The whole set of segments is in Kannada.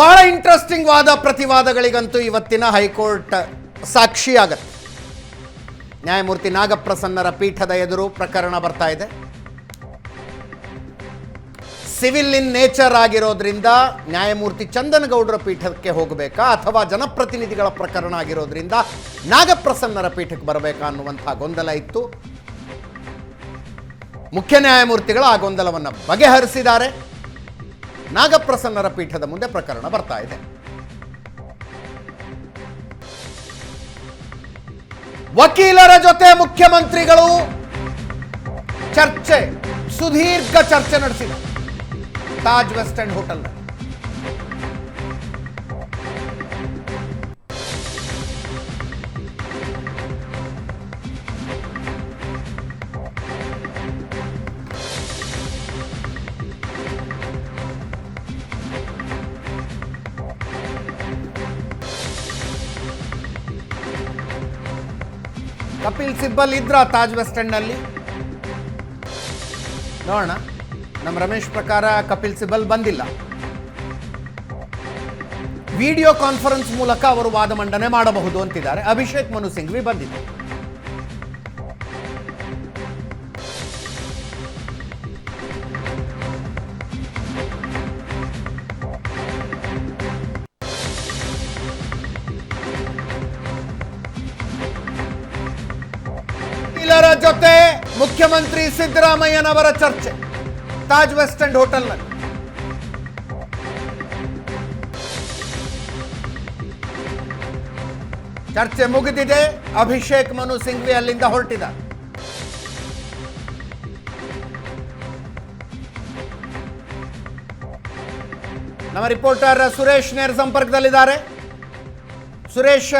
ಬಹಳ ಇಂಟ್ರೆಸ್ಟಿಂಗ್ ವಾದ ಪ್ರತಿವಾದಗಳಿಗಂತೂ ಇವತ್ತಿನ ಹೈಕೋರ್ಟ್ ಸಾಕ್ಷಿಯಾಗತ್ತೆ. ನ್ಯಾಯಮೂರ್ತಿ ನಾಗಪ್ರಸನ್ನರ ಪೀಠದ ಎದುರು ಪ್ರಕರಣ ಬರ್ತಾ ಇದೆ. ಸಿವಿಲ್ ಇನ್ ನೇಚರ್ ಆಗಿರೋದ್ರಿಂದ ನ್ಯಾಯಮೂರ್ತಿ ಚಂದನಗೌಡರ ಪೀಠಕ್ಕೆ ಹೋಗಬೇಕಾ ಅಥವಾ ಜನಪ್ರತಿನಿಧಿಗಳ ಪ್ರಕರಣ ಆಗಿರೋದ್ರಿಂದ ನಾಗಪ್ರಸನ್ನರ ಪೀಠಕ್ಕೆ ಬರಬೇಕಾ ಅನ್ನುವಂಥ ಗೊಂದಲ ಇತ್ತು. ಮುಖ್ಯ ನ್ಯಾಯಮೂರ್ತಿಗಳು ಆ ಗೊಂದಲವನ್ನು ಬಗೆಹರಿಸಿದ್ದಾರೆ. ನಾಗಪ್ರಸನ್ನರ ಪೀಠದ ಮುಂದೆ ಪ್ರಕರಣ ಬರ್ತಾ ಇದೆ. ವಕೀಲರ ಜೊತೆ ಮುಖ್ಯಮಂತ್ರಿಗಳು ಚರ್ಚೆ, ಸುದೀರ್ಘ ಚರ್ಚೆ ನಡೆಸಿದ. Taj west end hotel. Kapil Sibal ಇದ್ರ ತಾಜ್ ವೆಸ್ಟ್ ಎಂಡ್ನಲ್ಲಿ ನೋಡೋಣ. ನಮ್ಮ ರಮೇಶ್ ಪ್ರಕಾರ ಕಪಿಲ್ ಸಿಬ್ಬಲ್ ಬಂದಿಲ್ಲ. ವಿಡಿಯೋ ಕಾನ್ಫರೆನ್ಸ್ ಮೂಲಕ ಅವರು ವಾದ ಮಂಡನೆ ಮಾಡಬಹುದು ಅಂತಿದ್ದಾರೆ. ಅಭಿಷೇಕ್ ಮನು ಸಿಂಘ್ವಿ ಬಂದಿದೆ ವಕೀಲರ ಜೊತೆ ಮುಖ್ಯಮಂತ್ರಿ ಸಿದ್ದರಾಮಯ್ಯನವರ ಚರ್ಚೆ, ತಾಜ್ ವೆಸ್ಟ್ ಎಂಡ್ ಹೋಟೆಲ್ನಲ್ಲಿ. ಚರ್ಚೆ ಮುಗಿದಿದೆ, ಅಭಿಷೇಕ್ ಮನು ಸಿಂಘ್ವಿ ಅಲ್ಲಿಂದ ಹೊರಟಿದ. ನಮ್ಮ ರಿಪೋರ್ಟರ್ ಸುರೇಶ್ ನೇರ್ ಸಂಪರ್ಕದಲ್ಲಿದ್ದಾರೆ. ಸುರೇಶ್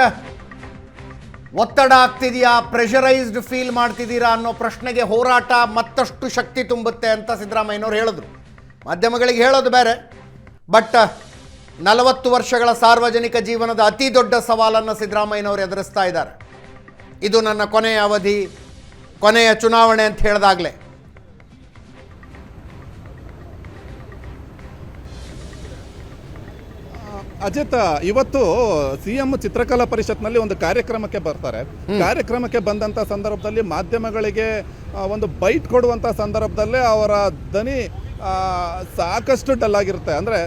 ಒತ್ತಡ ಆಗ್ತಿದೆಯಾ? ಪ್ರೆಷರೈಸ್ಡ್ ಫೀಲ್ ಮಾಡ್ತಿದ್ದೀರಾ ಅನ್ನೋ ಪ್ರಶ್ನೆಗೆ ಹೋರಾಟ ಮತ್ತಷ್ಟು ಶಕ್ತಿ ತುಂಬುತ್ತೆ ಅಂತ ಸಿದ್ದರಾಮಯ್ಯನವ್ರು ಹೇಳಿದ್ರು. ಮಾಧ್ಯಮಗಳಿಗೆ ಹೇಳೋದು ಬೇರೆ. ಬಟ್, ನಲವತ್ತು ವರ್ಷಗಳ ಸಾರ್ವಜನಿಕ ಜೀವನದ ಅತಿ ದೊಡ್ಡ ಸವಾಲನ್ನು ಸಿದ್ದರಾಮಯ್ಯನವರು ಎದುರಿಸ್ತಾ ಇದ್ದಾರೆ. ಇದು ನನ್ನ ಕೊನೆಯ ಅವಧಿ, ಕೊನೆಯ ಚುನಾವಣೆ ಅಂತ ಹೇಳಿದಾಗಲೇ. ಅಜಿತ್ ಇವತ್ತು ಸಿಎಂ ಚಿತ್ರಕಲಾ ಪರಿಷತ್ನಲ್ಲಿ ಒಂದು ಕಾರ್ಯಕ್ರಮಕ್ಕೆ ಬರ್ತಾರೆ. ಕಾರ್ಯಕ್ರಮಕ್ಕೆ ಬಂದಂತ ಸಂದರ್ಭದಲ್ಲಿ ಮಾಧ್ಯಮಗಳಿಗೆ ಒಂದು ಬೈಟ್ ಕೊಡುವಂತ ಸಂದರ್ಭದಲ್ಲೇ ಅವರ ದನಿ ಸಾಕಷ್ಟು ಡಲ್ ಆಗಿರುತ್ತೆ. ಅಂದ್ರೆ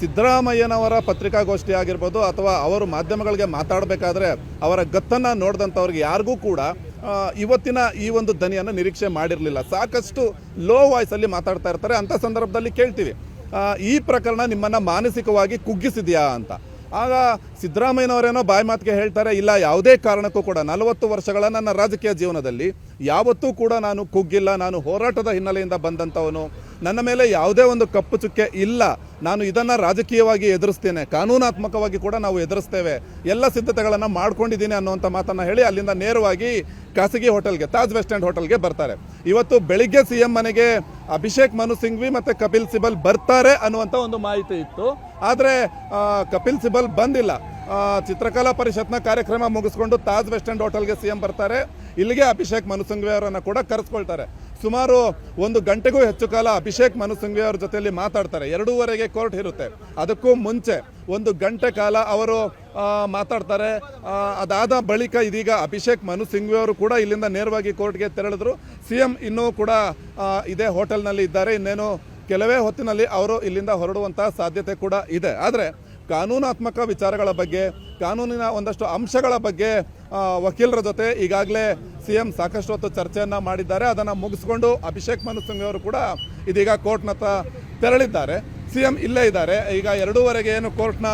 ಸಿದ್ದರಾಮಯ್ಯನವರ ಪತ್ರಿಕಾಗೋಷ್ಠಿ ಆಗಿರ್ಬೋದು ಅಥವಾ ಅವರು ಮಾಧ್ಯಮಗಳಿಗೆ ಮಾತಾಡಬೇಕಾದ್ರೆ ಅವರ ಗತ್ತನ್ನ ನೋಡಿದಂಥವ್ರಿಗೆ ಯಾರಿಗೂ ಕೂಡ ಇವತ್ತಿನ ಈ ಒಂದು ದನಿಯನ್ನು ನಿರೀಕ್ಷೆ ಮಾಡಿರಲಿಲ್ಲ. ಸಾಕಷ್ಟು ಲೋ ವಾಯ್ಸಲ್ಲಿ ಮಾತಾಡ್ತಾ ಇರ್ತಾರೆ. ಅಂತ ಸಂದರ್ಭದಲ್ಲಿ ಕೇಳ್ತೀವಿ. ಈ ಪ್ರಕರಣ ನಿಮ್ಮನ್ನ ಮಾನಸಿಕವಾಗಿ ಕುಗ್ಗಿಸಿದೆಯಾ ಅಂತ. ಆಗ ಸಿದ್ದರಾಮಯ್ಯನವರೇನೋ ಬಾಯಿ ಮಾತಿಗೆ ಹೇಳ್ತಾರೆ, ಇಲ್ಲ, ಯಾವುದೇ ಕಾರಣಕ್ಕೂ ಕೂಡ. ನಲವತ್ತು ವರ್ಷಗಳ ನನ್ನ ರಾಜಕೀಯ ಜೀವನದಲ್ಲಿ ಯಾವತ್ತೂ ಕೂಡ ನಾನು ಕುಗ್ಗಿಲ್ಲ, ನಾನು ಹೋರಾಟದ ಹಿನ್ನೆಲೆಯಿಂದ ಬಂದಂಥವನು. ನನ್ನ ಮೇಲೆ ಯಾವುದೇ ಒಂದು ಕಪ್ಪು ಚುಕ್ಕೆ ಇಲ್ಲ. ನಾನು ಇದನ್ನು ರಾಜಕೀಯವಾಗಿ ಎದುರಿಸ್ತೇನೆ. ಕಾನೂನಾತ್ಮಕವಾಗಿ ಕೂಡ ನಾವು ಎದುರಿಸ್ತೇವೆ. ಎಲ್ಲ ಸಿದ್ಧತೆಗಳನ್ನು ಮಾಡ್ಕೊಂಡಿದ್ದೀನಿ ಅನ್ನುವಂಥ ಮಾತನ್ನು ಹೇಳಿ ಅಲ್ಲಿಂದ ನೇರವಾಗಿ ಖಾಸಗಿ ಹೋಟೆಲ್ಗೆ, ತಾಜ್ ವೆಸ್ಟ್ ಎಂಡ್ ಹೋಟೆಲ್ಗೆ ಬರ್ತಾರೆ. ಇವತ್ತು ಬೆಳಿಗ್ಗೆ ಸಿ ಎಂ ಮನೆಗೆ ಅಭಿಷೇಕ್ ಮನು ಸಿಂಘ್ವಿ ಮತ್ತು ಕಪಿಲ್ ಸಿಬಲ್ ಬರ್ತಾರೆ ಅನ್ನುವಂಥ ಒಂದು ಮಾಹಿತಿ ಇತ್ತು. ಆದರೆ ಕಪಿಲ್ ಸಿಬಲ್ ಬಂದಿಲ್ಲ. ಚಿತ್ರಕಲಾ ಪರಿಷತ್ನ ಕಾರ್ಯಕ್ರಮ ಮುಗಿಸ್ಕೊಂಡು ತಾಜ್ ವೆಸ್ಟ್ ಎಂಡ್ ಹೋಟೆಲ್ಗೆ ಸಿ ಎಂ ಬರ್ತಾರೆ. ಇಲ್ಲಿಗೆ ಅಭಿಷೇಕ್ ಮನು ಸಿಂಘ್ವಿ ಅವರನ್ನು ಕೂಡ ಕರೆಸ್ಕೊಳ್ತಾರೆ. ಸುಮಾರು ಒಂದು ಗಂಟೆಗೂ ಹೆಚ್ಚು ಕಾಲ ಅಭಿಷೇಕ್ ಮನು ಸಿಂಘ್ವಿ ಅವ್ರ ಜೊತೆಯಲ್ಲಿ ಮಾತಾಡ್ತಾರೆ. ಎರಡೂವರೆಗೆ ಕೋರ್ಟ್ ಇರುತ್ತೆ. ಅದಕ್ಕೂ ಮುಂಚೆ ಒಂದು ಗಂಟೆ ಕಾಲ ಅವರು ಮಾತಾಡ್ತಾರೆ. ಅದಾದ ಬಳಿಕ ಇದೀಗ ಅಭಿಷೇಕ್ ಮನು ಸಿಂಘ್ವಿ ಅವರು ಕೂಡ ಇಲ್ಲಿಂದ ನೇರವಾಗಿ ಕೋರ್ಟ್ಗೆ ತೆರಳಿದ್ರು. ಸಿ ಎಂ ಇನ್ನೂ ಕೂಡ ಇದೇ ಹೋಟೆಲ್ನಲ್ಲಿ ಇದ್ದಾರೆ. ಇನ್ನೇನು ಕೆಲವೇ ಹೊತ್ತಿನಲ್ಲಿ ಅವರು ಇಲ್ಲಿಂದ ಹೊರಡುವಂತಹ ಸಾಧ್ಯತೆ ಕೂಡ ಇದೆ. ಆದರೆ ಕಾನೂನಾತ್ಮಕ ವಿಚಾರಗಳ ಬಗ್ಗೆ, ಕಾನೂನಿನ ಒಂದಷ್ಟು ಅಂಶಗಳ ಬಗ್ಗೆ ವಕೀಲರ ಜೊತೆ ಈಗಾಗಲೇ ಸಿ ಎಂ ಸಾಕಷ್ಟು ಹೊತ್ತು ಚರ್ಚೆಯನ್ನು ಮಾಡಿದ್ದಾರೆ. ಅದನ್ನು ಮುಗಿಸ್ಕೊಂಡು ಅಭಿಷೇಕ್ ಮನು ಸಿಂಗ್ ಅವರು ಕೂಡ ಇದೀಗ ಕೋರ್ಟ್ನತ್ತ ತೆರಳಿದ್ದಾರೆ. ಸಿ ಎಂ ಇಲ್ಲೇ ಇದ್ದಾರೆ. ಈಗ ಎರಡೂವರೆಗೆ ಏನು ಕೋರ್ಟ್ನ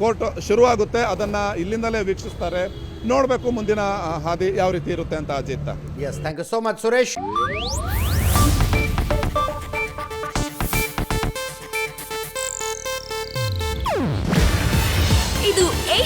ಕೋರ್ಟ್ ಶುರುವಾಗುತ್ತೆ, ಅದನ್ನು ಇಲ್ಲಿಂದಲೇ ವೀಕ್ಷಿಸ್ತಾರೆ. ನೋಡಬೇಕು ಮುಂದಿನ ಹಾದಿ ಯಾವ ರೀತಿ ಇರುತ್ತೆ ಅಂತ Ajit. Yes thank you so much Suresh